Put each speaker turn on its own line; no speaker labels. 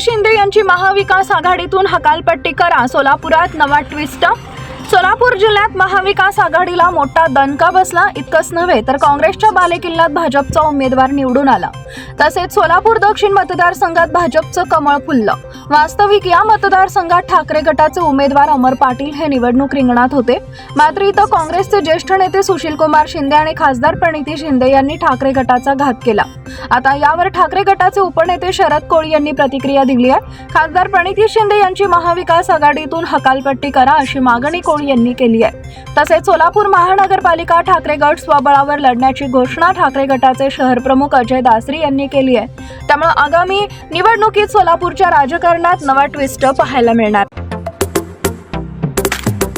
शिंदे यांची महाविकास आघाडीतून हकालपट्टी करा. सोलापुरात नवा ट्विस्ट सोलापूर जिल्ह्यात महाविकास आघाडीला मोठा दणका बसला. इतकंच नव्हे तर काँग्रेसच्या बालेकिल्ल्यात भाजपचा उमेदवार निवडून आला. तसेच सोलापूर दक्षिण मतदारसंघात भाजपचं कमळ फुललं. वास्तविक या मतदारसंघात ठाकरे गटाचे उमेदवार अमर पाटील हे निवडणूक रिंगणात होते. मात्र इथं काँग्रेसचे ज्येष्ठ नेते सुशीलकुमार शिंदे आणि खासदार प्रणिती शिंदे यांनी ठाकरे गटाचा घात केला. आता यावर ठाकरे गटाचे उपनेते शरद कोळी यांनी प्रतिक्रिया दिली आहे. खासदार प्रणिती शिंदे यांची महाविकास आघाडीतून हकालपट्टी करा अशी मागणी कोळी यांनी केली आहे. तसेच सोलापूर महानगरपालिका ठाकरे गट स्वबळावर लढण्याची घोषणा ठाकरे गटाचे शहर प्रमुख अजय दासरी यांनी केली आहे. त्यामुळे आगामी निवडणुकीत सोलापूरच्या राजकारणात नवा ट्विस्ट पाहायला मिळणार.